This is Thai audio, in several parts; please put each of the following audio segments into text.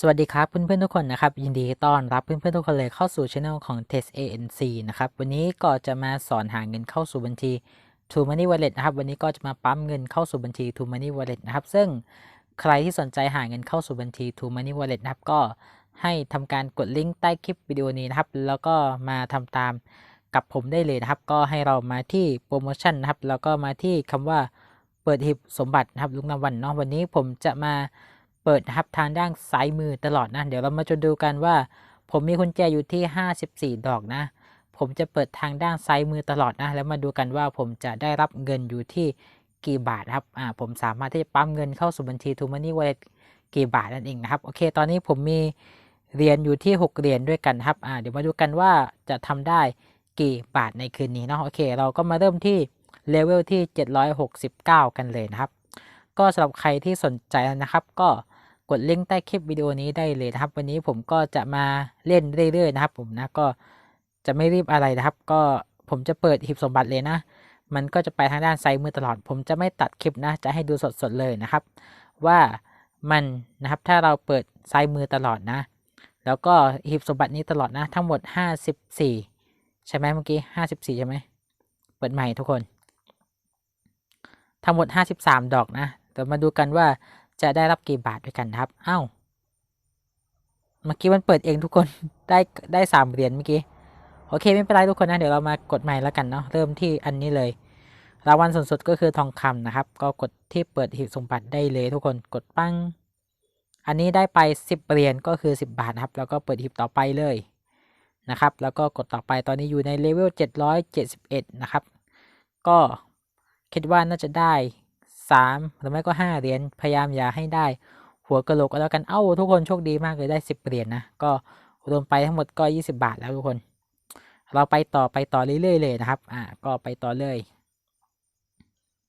สวัสดีครับเพื่อนๆทุกคนนะครับ ยินดีต้อนรับเพื่อนๆทุกคนเลยเข้าสู่ช่องของ Test ANC นะครับวันนี้ก็จะมาสอนหาเงินเข้าสู่บัญชี True Money Wallet นะครับวันนี้ก็จะมาปั๊มเงินเข้าสู่บัญชี True Money Wallet นะครับซึ่งใครที่สนใจหาเงินเข้าสู่บัญชี True Money Wallet นะครับก็ให้ทำการกดลิงก์ใต้คลิปวิดีโอนี้นะครับแล้วก็มาทำตามกับผมได้เลยนะครับ ก็ให้เรามาที่โปรโมชั่นนะครับแล้วก็มาที่คำว่าเปิดหีบสมบัตินะครับลุงนวันเนาะวันนี้ผมจะมา เปิดนะครับทางด้านซ้ายมือตลอดนะ เดี๋ยวเรามาจะดูกันว่า ผมมีกุญแจอยู่ที่ 54 ดอกนะ ผมจะเปิดทางด้านซ้ายมือตลอดนะ แล้วมาดูกันว่าผมจะได้รับเงินอยู่ที่กี่บาทครับ อ่า ผมสามารถที่จะปั๊มเงินเข้าสู่บัญชี t ูมันนี่วอลเล็ตกี่บาทนั่นเองนะครับ โอเค ตอนนี้ผมมีเหรียญอยู่ที่ 6 เหรียญด้วยกันครับ อ่า เดี๋ยวมาดูกันว่าจะทำได้กี่บาทในคืนนี้เนาะ โอเค เราก็มาเริ่มที่เลเวลที่ 769 กันเลยนะครับ ก็สำหรับใครที่สนใจนะครับ ก็ กดลิงก์ใต้คลิปวิดีโอนี้ได้เลยนะครับ วันนี้ผมก็จะมาเล่นเรื่อยๆนะครับ ผมนะก็จะไม่รีบอะไรนะครับ ก็ผมจะเปิดหีบสมบัติเลยนะ มันก็จะไปทางด้านซ้ายมือตลอด ผมจะไม่ตัดคลิปนะ จะให้ดูสดๆเลยนะครับ ว่ามันนะครับถ้าเราเปิดซ้ายมือตลอดนะ แล้วก็หีบสมบัตินี้ตลอดนะ ทั้งหมด 54 ใช่ไหมเมื่อกี้ 54 ใช่ไหมเปิดใหม่ทุกคน ทั้งหมด 53 ดอกนะเดี๋ยวมาดูกันว่า จะได้รับกี่บาทด้วยกันครับอ้าวเมื่อกี้มันเปิดเองทุกคน ได้ได้สามเหรียญเมื่อกี้ โอเคไม่เป็นไรทุกคนนะ เดี๋ยวเรามากดใหม่แล้วกันเนาะ เริ่มที่อันนี้เลย รางวัลสูงสุดก็คือทองคำนะครับ ก็กดที่เปิดหีบสมบัติได้เลยทุกคน กดปั้ง อันนี้ได้ไป10เหรียญก็คือ10บบาทครับ แล้วก็เปิดหีบต่อไปเลยนะครับ แล้วก็กดต่อไป ตอนนี้อยู่ในเลเวล771 นะครับ ก็คิดว่าน่าจะได้ สามหรือไม่ก็ห้าเหรียญพยายามอย่าให้ได้ หัวกะโหลกก็แล้วกันเอ้าทุกคนโชคดีมากเลยได้สิบเหรียญนนะก็รวมไปทั้งหมดก็ยี่สิบาทแล้วทุกคน เราไปต่อไปต่อเรื่อยๆเลยนะครับอ่าก็ไปต่อเลย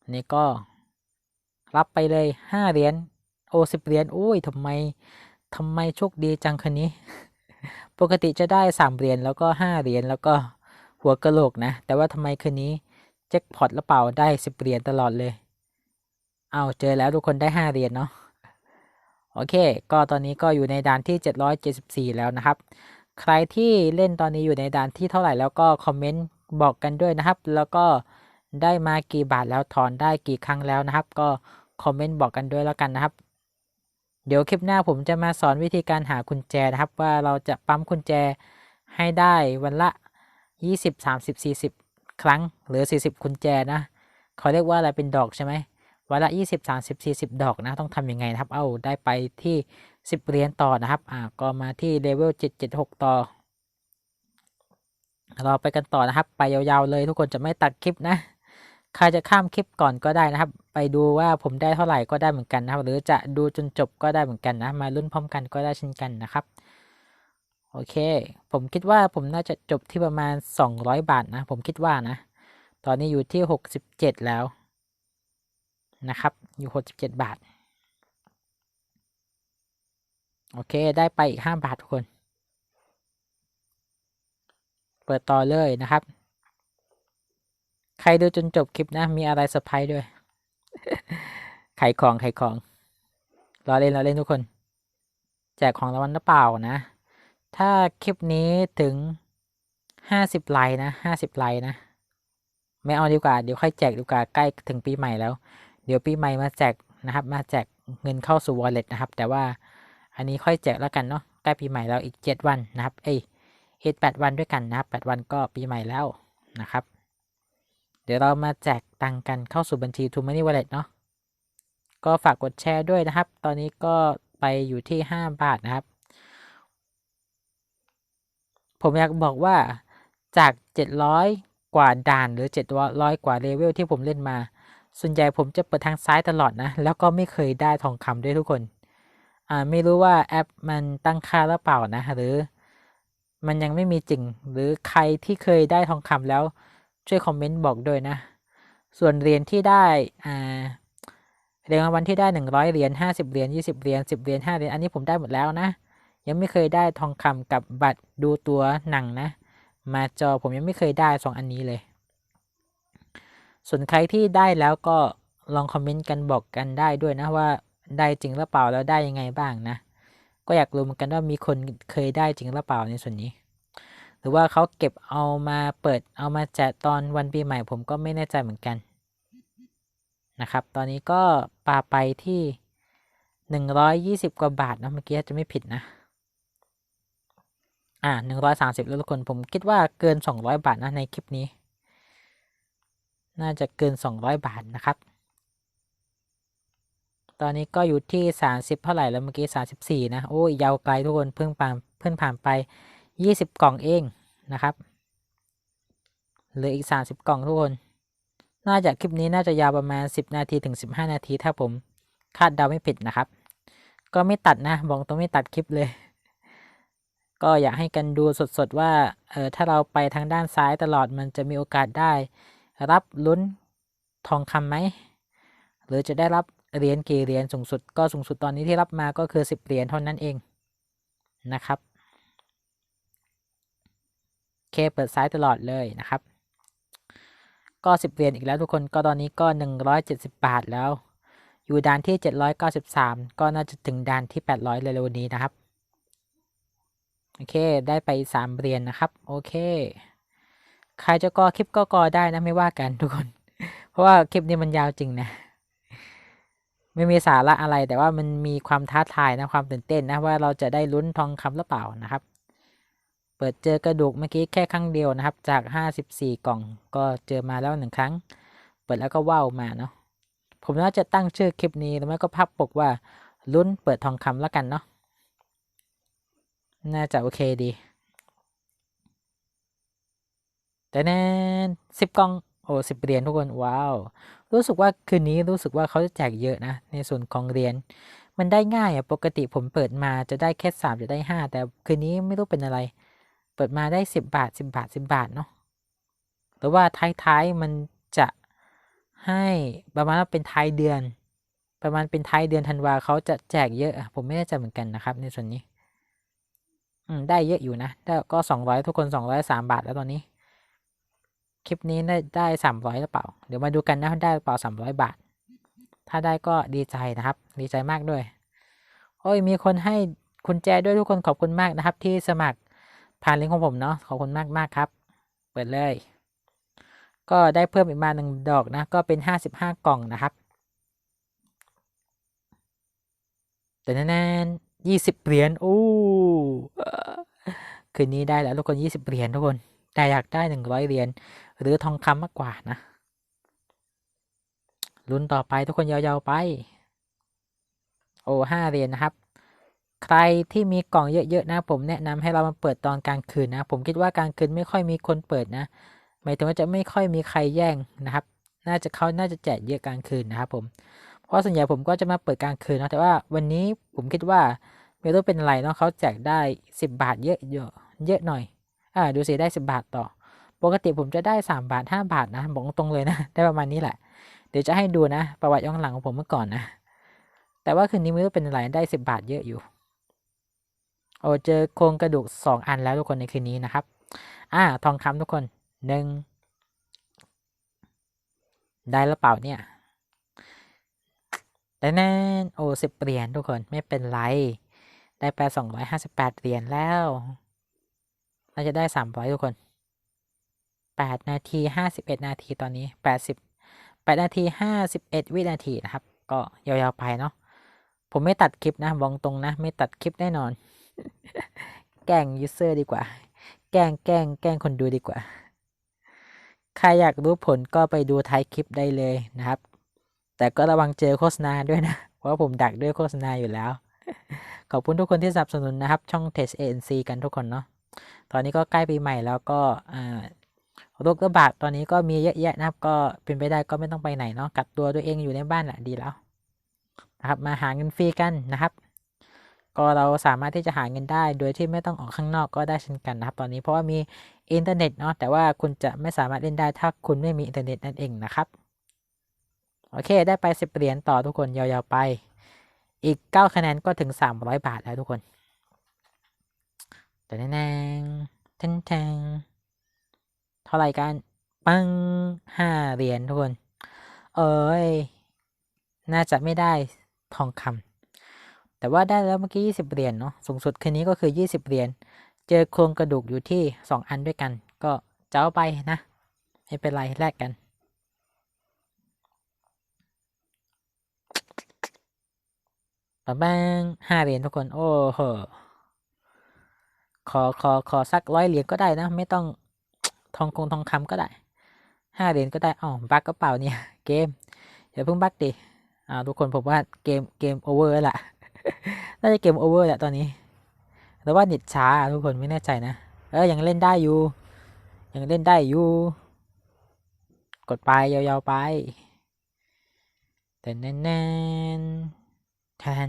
อันนี้ก็รับไปเลยห้าเหรียญโอ้สิบเหรียญโอ้ยทำไมทำไมโชคดีจังคันนี้ ปกติจะได้สามเหรียญแล้วก็ห้าเหรียญแล้วก็หัวกะโหลกนะ แต่ว่าทำไมคืนนี้แจ็คพอตแล้วเปล่าได้สิบเหรียญตลอดเลย เอาเจอแล้วทุกคนได้ 5 เหรียญเนาะโอเค ก็ตอนนี้ก็อยู่ในด่านที่ 774 แล้วนะครับ ใครที่เล่นตอนนี้อยู่ในด่านที่เท่าไหร่แล้วก็คอมเมนต์บอกกันด้วยนะครับ แล้วก็ได้มากี่บาทแล้วถอนได้กี่ครั้งแล้วนะครับ ก็คอมเมนต์บอกกันด้วยแล้วกันนะครับ เดี๋ยวคลิปหน้าผมจะมาสอนวิธีการหากุญแจนะครับ ว่าเราจะปั๊มกุญแจให้ได้วันละ 20 30 40 ครั้ง หรือ 40 กุญแจนะเขาเรียกว่าอะไรเป็นดอกใช่ไหม วันละยี่สิบสามสิบสี่สิบดอกนะต้องทำยังไงนะครับ เอาได้ไปที่สิบเหรียญต่อนะครับอ่าก็มาที่เลเวลเจ็ดเจ็ดหกต่อเราไปกันต่อนะครับ ไปยาวๆเลยทุกคนจะไม่ตัดคลิปนะใครจะข้ามคลิปก่อนก็ได้นะครับ ไปดูว่าผมได้เท่าไหร่ก็ได้เหมือนกันนะครับ หรือจะดูจนจบก็ได้เหมือนกันนะ มาลุ้นพร้อมกันก็ได้เช่นกันนะครับโอเค ผมคิดว่าผมน่าจะจบที่ประมาณ 200 บาทนะ ผมคิดว่านะ ตอนนี้อยู่ที่ 67 แล้ว นะครับ อยู่หกสิบเจ็ดบาท โอเค ได้ไปอีกห้าบาททุกคน เปิดต่อเลยนะครับ ใครดูจนจบคลิปนะ มีอะไรเซอร์ไพรส์ด้วย ไขของไขของ รอเล่นรอเล่นทุกคน แจกของรางวัลหรือเปล่านะ ถ้าคลิปนี้ถึงห้าสิบไลค์นะห้าสิบไลค์นะไม่เอาดีกว่า เดี๋ยวค่อยแจกดีกว่าใกล้ถึงปีใหม่แล้ว เดี๋ยวปีใหม่มาแจกนะครับ มาแจกเงินเข้าสู่ wallet นะครับ แต่ว่าอันนี้ค่อยแจกแล้วกันเนาะใกล้ปีใหม่แล้วอีก 7 วันนะครับเอ้ยอีก8วันด้วยกันนะครับ8วันก็ปีใหม่แล้วนะครับ เดี๋ยวเรามาแจกตังกันเข้าสู่บัญชี t ู Money Wallet เนาะก็ฝากกดแชร์ด้วยนะครับ ตอนนี้ก็ไปอยู่ที่ 5 บาทนะครับ ผมอยากบอกว่าจาก 700 กว่าด่านหรือ 700 กว่าเลเวลที่ผมเล่นมา ส่วนใหญ่ผมจะเปิดทางซ้ายตลอดนะ แล้วก็ไม่เคยได้ทองคำด้วยทุกคน อ่าไม่รู้ว่าแอปมันตั้งค่าหรือเปล่านะ หรือ มันยังไม่มีจริง หรือใครที่เคยได้ทองคำแล้วช่วยคอมเมนต์บอกด้วยนะ ส่วนเหรียญที่ได้ อ่าเหรียญรางวัลที่ได้หนึ่งร้อยเหรียญห้าสิบเหรียญยี่สิบเหรียญสิบเหรียญห้าเหรียญ อันนี้ผมได้หมดแล้วนะ ยังไม่เคยได้ทองคำกับบัตรดูตัวหนังนะ มาจอผมยังไม่เคยได้สองอันนี้เลย ส่วนใครที่ได้แล้วก็ลองคอมเมนต์กันบอกกันได้ด้วยนะว่าได้จริงหรือเปล่าแล้วได้ยังไงบ้างนะ ก็อยากรู้เหมือนกันว่ามีคนเคยได้จริงหรือเปล่าในส่วนนี้ หรือว่าเขาเก็บเอามาเปิดเอามาแจกตอนวันปีใหม่ผมก็ไม่แน่ใจเหมือนกันนะครับ ตอนนี้ก็ปาไปที่หนึ่งร้อยยี่สิบกว่าบาทนะเมื่อกี้จะไม่ผิดนะ อ่าหนึ่งร้อยสามสิบแล้วทุกคนผมคิดว่าเกินสองร้อยบาทนะในคลิปนี้ น่าจะเกินสองร้อยบาทนะครับ ตอนนี้ก็อยู่ที่สามสิบเท่าไหร่แล้วเมื่อกี้สามสิบสี่นะ โอ้ยยาวไกลทุกคนเพิ่งผ่านเพิ่งผ่านไปยี่สิบกล่องเองนะครับเหลืออีกสามสิบกล่องทุกคน น่าจะคลิปนี้น่าจะยาวประมาณสิบนาทีถึงสิบห้านาทีถ้าผมคาดเดาไม่ผิดนะครับ ก็ไม่ตัดนะ บอกตรงไม่ตัดคลิปเลย ก็อยากให้กันดูสดๆว่า เออถ้าเราไปทางด้านซ้ายตลอดมันจะมีโอกาสได้ รับลุ้นทองคำไหม หรือจะได้รับเหรียญกี่เหรียญสูงสุดก็สูงสุดตอนนี้ที่รับมาก็คือ 10 เหรียญเท่านั้นเองนะครับเคเปิดซ้ายตลอดเลยนะครับ ก็ 10 เหรียญอีกแล้วทุกคนก็ตอนนี้ก็ 170 บาทแล้ว อยู่ด่านที่ 793 ก็น่าจะถึงด่านที่ 800เร็วๆนี้นะครับ โอเค ได้ไป 3 เหรียญนนะครับ โอเค ใครจะกอคลิปก็กอได้นะไม่ว่ากันทุกคน เพราะว่าคลิปนี้มันยาวจริงนะไม่มีสาระอะไรแต่ว่ามันมีความท้าทายนะความตื่นเต้นนะว่าเราจะได้ลุ้นทองคำหรือเปล่านะครับ เปิดเจอกระดูกเมื่อกี้แค่ครั้งเดียวนะครับ จาก 54 กล่องก็เจอมาแล้วหนึ่งครั้ง เปิดแล้วก็ว้าวมาเนาะผมน่าจะตั้งชื่อคลิปนี้แล้วไม่ก็พับปกว่าลุ้นเปิดทองคำแล้วกันเนาะน่าจะโอเคดี แต่แน่สิบกล่องโอ้สิบเหรียญทุกคนว้าว รู้สึกว่าคืนนี้รู้สึกว่าเขาจะแจกเยอะนะ ในส่วนของเหรียญมันได้ง่ายอะปกติผมเปิดมาจะได้แค่สามจะได้ห้าแต่คืนนี้ไม่รู้เป็นอะไร เปิดมาได้สิบบาทสิบบาทสิบบาทเนาะหรือว่าท้ายๆมันจะให้ประมาณว่าเป็นท้ายเดือน ประมาณเป็นท้ายเดือนธันวาเขาจะแจกเยอะอะผมไม่แน่ใจเหมือนกันนะครับ ในส่วนนี้ อืมได้เยอะอยู่นะได้ก็สองร้อยทุกคนสองร้อยสามบาทแล้วตอนนี้ คลิปนี้ได้สามร้อยหรือเปล่า เดี๋ยวมาดูกันนะได้หรือเปล่าสามร้อยบาท ถ้าได้ก็ดีใจนะครับ ดีใจมากด้วย โอ้ย มีคนให้คุณแจด้วยทุกคนขอบคุณมากนะครับ ที่สมัครผ่านลิงก์ของผมเนาะขอบคุณมากมากครับ เปิดเลย ก็ได้เพิ่มอีกมาหนึ่งดอกนะ ก็เป็นห้าสิบห้ากล่องนะครับแต่แน่นยี่สิบเหรียญโอ้คืนนี้ได้แล้วทุกคนยี่สิบเหรียญทุกคนแต่อยากได้หนึ่งร้อยเหรียญ หรือทองคำมากกว่านะลุ้นต่อไปทุกคนยาวๆไป โอ้ห้าเหรียญนะครับ ใครที่มีกล่องเยอะๆนะ ผมแนะนำให้เรามาเปิดตอนกลางคืนนะ ผมคิดว่ากลางคืนไม่ค่อยมีคนเปิดนะหมายถึงว่าจะไม่ค่อยมีใครแย่งนะครับ น่าจะเขาน่าจะแจกเยอะกลางคืนนะครับผม เพราะส่วนใหญ่ผมก็จะมาเปิดกลางคืนนะแต่ว่าวันนี้ผมคิดว่าไม่รู้เป็นอะไรเนาะเขาแจกได้สิบบาทเยอะเยอะเยอะหน่อย อ่าดูสิได้สิบบาทต่อ ปกติผมจะได้สามบาทห้าบาทนะ บอกตรงเลยนะ ได้ประมาณนี้แหละ เดี๋ยวจะให้ดูนะ ประวัติย้อนหลังของผมเมื่อก่อนนะ แต่ว่าคืนนี้ไม่รู้เป็นอะไร ได้สิบบาทเยอะอยู่ โอ้เจอโครงกระดูกสองอันแล้วทุกคนในคืนนี้นะครับ อ่า ทองคำทุกคนหนึ่งได้แล้วเปล่าเนี่ยแต่แน่นโอ้สิบเหรียญทุกคนไม่เป็นไร ได้ไปสองร้อยห้าสิบแปดเหรียญแล้วน่าจะได้สามร้อยทุกคน แปดนาทีห้าสิบเอ็ดนาทีตอนนี้แปดสิบแปดนาทีห้าสิบเอ็ดวินาทีนะครับ ก็ยาวๆไปเนาะผมไม่ตัดคลิปนะบอกตรงนะ ไม่ตัดคลิปแน่นอน แกล้งยูเซอร์ดีกว่า แกล้งแกล้งแกล้งคนดูดีกว่า ใครอยากรู้ผลก็ไปดูท้ายคลิปได้เลยนะครับ แต่ก็ระวังเจอโฆษณาด้วยนะ เพราะผมดักด้วยโฆษณาอยู่แล้ว ขอบคุณทุกคนที่สนับสนุนนะครับ ช่อง t e s t ANC กันทุกคนเนาะตอนนี้ก็ใกล้ปีใหม่แล้วก็ โรคระบาดตอนนี้ก็มีเยอะแยะนะครับ ก็เป็นไปได้ก็ไม่ต้องไปไหนเนาะกักตัวตัวเองอยู่ในบ้านแหละดีแล้วนะครับ มาหาเงินฟรีกันนะครับ ก็เราสามารถที่จะหาเงินได้ โดยที่ไม่ต้องออกข้างนอกก็ได้เช่นกันนะครับ ตอนนี้เพราะว่ามีอินเทอร์เน็ตเนาะแต่ว่าคุณจะไม่สามารถเล่นได้ถ้าคุณไม่มีอินเทอร์เน็ตนั่นเองนะครับโอเค ได้ไปสิบเหรียญต่อทุกคนยาวๆไป อีกเก้าคะแนนก็ถึงสามร้อยบาทแล้วทุกคนแต่แน่ๆแทง เท่าไหร่กัน ปังห้าเหรียญทุกคน เอ้ย น่าจะไม่ได้ทองคำแต่ว่าได้แล้วเมื่อกี้ยี่สิบเหรียญเนาะ สูงสุดคืนนี้ก็คือยี่สิบเหรียญ เจอโครงกระดูกอยู่ที่สองอันด้วยกัน ก็เจะเอาไปนะ ไม่เป็นไรแลกกันประมาณห้าเหรียญทุกคน โอ้โห ขอ ขอ ขอสักร้อยเหรียญก็ได้นะ ไม่ต้อง ทองคงทองคำก็ได้ห้าเหรียญก็ได้อ๋อบักก็เปล่าเนี่ย เกมอย่าเพิ่งบักดิอ่าทุกคนผมว่าเกมเกมโอเวอร์แล้วล่ะน่าจะเกมโอเวอร์แหละตอนนี้แต่ว่าเน็ตช้าทุกคนไม่แน่ใจนะเออยังเล่นได้อยู่ ยังเล่นได้อยู่ กดไปยาวๆไปแต่แน่นๆแทน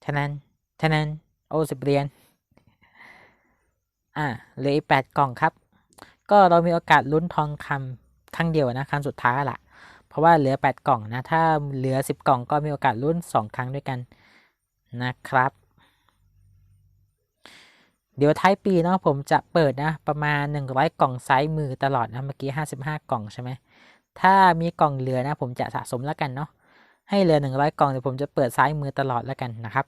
แทนแทนโอสิบเหรียญอะเหลืออีกแปดกล่องครับ ก็เรามีโอกาสลุ้นทองคำครั้งเดียวนะครั้งสุดท้ายละเพราะว่าเหลือแปดกล่องนะ ถ้าเหลือสิบกล่องก็มีโอกาสลุ้นสองครั้งด้วยกันนะครับ เดี๋ยวท้ายปีเนาะผมจะเปิดนะ ประมาณ 100 กล่องไซ้ายมือตลอดนะเมื่อกี้ 55 กล่องใช่ไหมถ้ามีกล่องเหลือนะผมจะสะสมแล้วกันเนาะให้เหลือ 100 กล่องเดี๋ยวผมจะเปิดซ้ายมือตลอดแล้วกันนะครับ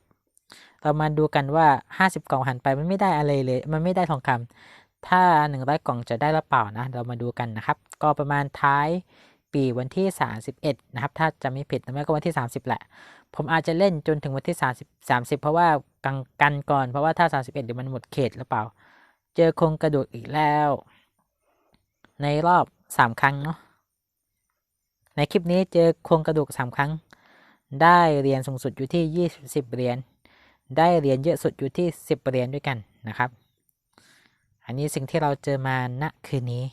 เรามาดูกันว่า 50 กล่องหันไปมันไม่ได้อะไรเลย มันไม่ได้ทองคำ ถ้า 100 กล่องจะได้หรือเปล่านะ เรามาดูกันนะครับ ก็ประมาณท้ายปีวันที่ 31 นะครับ ถ้าจะไม่ผิดนะก็วันที่ 30 แหละ ผมอาจจะเล่นจนถึงวันที่ 30 30 เพราะว่ากังกันก่อน เพราะว่าถ้า 31 เดี๋ยวมันหมดเขตหรือเปล่า เจอโครงกระดูกอีกแล้ว ในรอบ 3 ครั้งเนาะ ในคลิปนี้เจอโครงกระดูก 3 ครั้ง ได้เหรียญสูงสุดอยู่ที่ 20เหรียญ ได้เหรียญเยอะสุดอยู่ที่ 10เหรียญด้วยกันนะครับ อันนี้สิ่งที่เราเจอมาณคืนนี้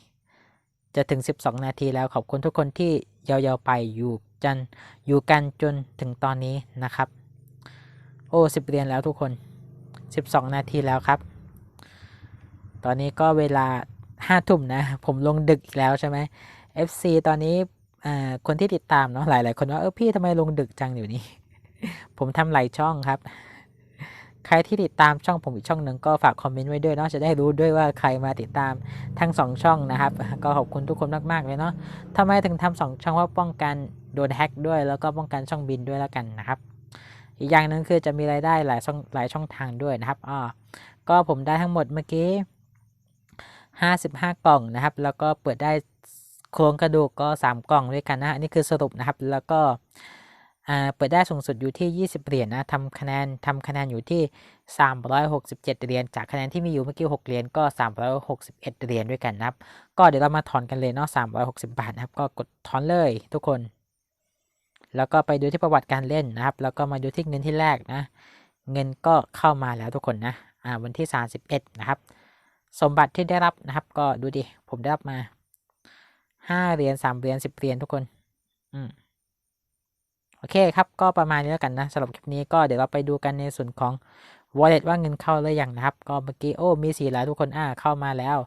จะถึง 12 นาทีแล้วขอบคุณทุกคนที่ยาวๆไปอยู่จันอยู่กันจนถึงตอนนี้นะครับ โอ้10เรียญแล้วทุกคน 12 นาทีแล้วครับ ตอนนี้ก็เวลา5ทุ่มนะ ผมลงดึกอีกแล้วใช่ไหม FC ตอนนี้คนที่ติดตามเนาะหลายๆ คนว่าเออพี่ทำไมลงดึกจังอยู่นี้ผมทำหลายช่องครับ ใครที่ติดตามช่องผมอีกช่องหนึ่งก็ฝากคอมเมนต์ไว้ด้วยเนาะจะได้รู้ด้วยว่าใครมาติดตามทั้งสองช่องนะครับ ก็ขอบคุณทุกคนมากๆเลยเนาะทำไมถึงทำสองช่องว่าป้องกันโดนแฮ็กด้วย แล้วก็ป้องกันช่องบินด้วยแล้วกันนะครับ อีกอย่างหนึ่งคือจะมีรายได้หลายช่องหลายช่องทางด้วยนะครับอ่าก็ผมได้ทั้งหมดเมื่อกี้55 กล่องนะครับ แล้วก็เปิดได้โครงกระดูกก็ 3 กล่องด้วยกันนะอันนี้คือสรุปนะครับแล้วก็ เปิดได้สูงสุดอยู่ที่ 20 เหรียญนะทำคะแนนทำคะแนนอยู่ที่ 367 เหรียญ จากคะแนนที่มีอยู่เมื่อกี้ 6 เหรียญก็ 361 เหรียญด้วยกันนะครับ ก็เดี๋ยวเรามาถอนกันเลยเนาะ360 บาทนะครับ ก็กดถอนเลยทุกคน แล้วก็ไปดูที่ประวัติการเล่นนะครับ แล้วก็มาดูที่เงินที่แรกนะ เงินก็เข้ามาแล้วทุกคนนะ อ่า วันที่ 31 นะครับ สมบัติที่ได้รับนะครับ ก็ดูดิ ผมได้รับมา 5 เหรียญ 3 เหรียญ 10 เหรียญทุกคน อืม โอเคครับ ก็ประมาณนี้แล้วกันนะสำหรับคลิปนี้ก็เดี๋ยวเราไปดูกันในส่วนของ wallet ว่าเงินเข้าหรือยังนะครับ ก็เมื่อกี้โอ้มีสีแล้วทุกคนอ่าเข้ามาแล้ว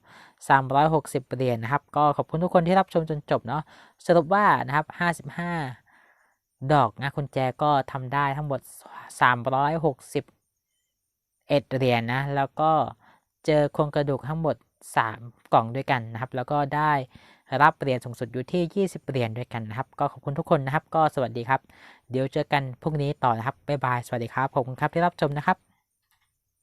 360เหรียญนะครับ ก็ขอบคุณทุกคนที่รับชมจนจบเนาะสรุปว่านะครับ 55 ดอกนะคุณแจก็ทำได้ทั้งหมด 360เอ็ดเหรียญนะแล้วก็เจอโครงกระดูกทั้งหมด 3 กล่องด้วยกันนะครับ แล้วก็ได้ รับเหรียญสูงสุดอยู่ที่ 20เหรียญด้วยกันนะครับ ก็ขอบคุณทุกคนนะครับ ก็สวัสดีครับ เดี๋ยวเจอกันพรุ่งนี้ต่อนะครับบ๊ายบายสวัสดีครับขอบคุณครับที่รับชมนะครับ